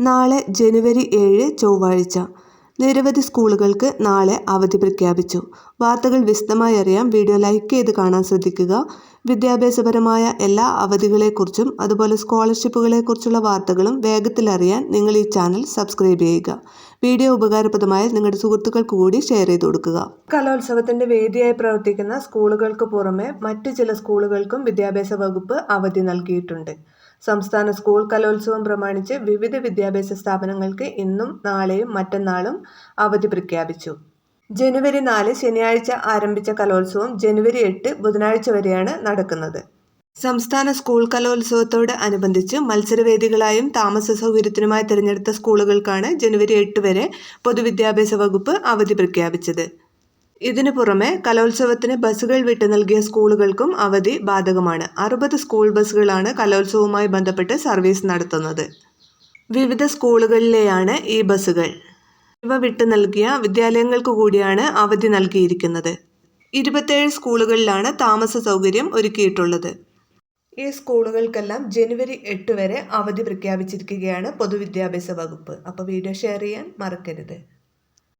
നാളെ ജനുവരി ഏഴ് ചൊവ്വാഴ്ച. നിരവധി സ്കൂളുകൾക്ക് നാളെ അവധി പ്രഖ്യാപിച്ചു. വാർത്തകൾ വിശദമായി അറിയാൻ വീഡിയോ ലൈക്ക് ചെയ്ത് കാണാൻ ശ്രദ്ധിക്കുക. വിദ്യാഭ്യാസപരമായ എല്ലാ അവധികളെക്കുറിച്ചും അതുപോലെ സ്കോളർഷിപ്പുകളെക്കുറിച്ചുള്ള വാർത്തകളും വേഗത്തിൽ അറിയാൻ നിങ്ങൾ ഈ ചാനൽ സബ്സ്ക്രൈബ് ചെയ്യുക. വീഡിയോ ഉപകാരപ്രദമായ നിങ്ങളുടെ സുഹൃത്തുക്കൾക്ക് കൂടി ഷെയർ ചെയ്ത് കൊടുക്കുക. കലോത്സവത്തിന്റെ വേദിയായി പ്രവർത്തിക്കുന്ന സ്കൂളുകൾക്ക് പുറമെ മറ്റു ചില സ്കൂളുകൾക്കും വിദ്യാഭ്യാസ വകുപ്പ് അവധി നൽകിയിട്ടുണ്ട്. സംസ്ഥാന സ്കൂൾ കലോത്സവം പ്രമാണിച്ച് വിവിധ വിദ്യാഭ്യാസ സ്ഥാപനങ്ങൾക്ക് ഇന്നും നാളെയും മറ്റന്നാളും അവധി പ്രഖ്യാപിച്ചു. ജനുവരി നാല് ശനിയാഴ്ച ആരംഭിച്ച കലോത്സവം ജനുവരി എട്ട് ബുധനാഴ്ച വരെയാണ് നടക്കുന്നത്. സംസ്ഥാന സ്കൂൾ കലോത്സവത്തോട് അനുബന്ധിച്ച് മത്സരവേദികളായും താമസ സൗകര്യത്തിനുമായി തിരഞ്ഞെടുത്ത സ്കൂളുകൾക്കാണ് ജനുവരി എട്ട് വരെ പൊതുവിദ്യാഭ്യാസ വകുപ്പ് അവധി പ്രഖ്യാപിച്ചത്. ഇതിനു പുറമെ കലോത്സവത്തിന് ബസ്സുകൾ വിട്ടു നൽകിയ സ്കൂളുകൾക്കും അവധി ബാധകമാണ്. അറുപത് സ്കൂൾ ബസ്സുകളാണ് കലോത്സവവുമായി ബന്ധപ്പെട്ട് സർവീസ് നടത്തുന്നത്. വിവിധ സ്കൂളുകളിലെയാണ് ഈ ബസ്സുകൾ. ഇവ വിട്ടു നൽകിയ വിദ്യാലയങ്ങൾക്ക് കൂടിയാണ് അവധി നൽകിയിരിക്കുന്നത്. ഇരുപത്തേഴ് സ്കൂളുകളിലാണ് താമസ സൗകര്യം ഒരുക്കിയിട്ടുള്ളത്. ഈ സ്കൂളുകൾക്കെല്ലാം ജനുവരി എട്ട് വരെ അവധി പ്രഖ്യാപിച്ചിരിക്കുകയാണ് പൊതുവിദ്യാഭ്യാസ വകുപ്പ്. അപ്പോൾ വീഡിയോ ഷെയർ ചെയ്യാൻ മറക്കരുത്.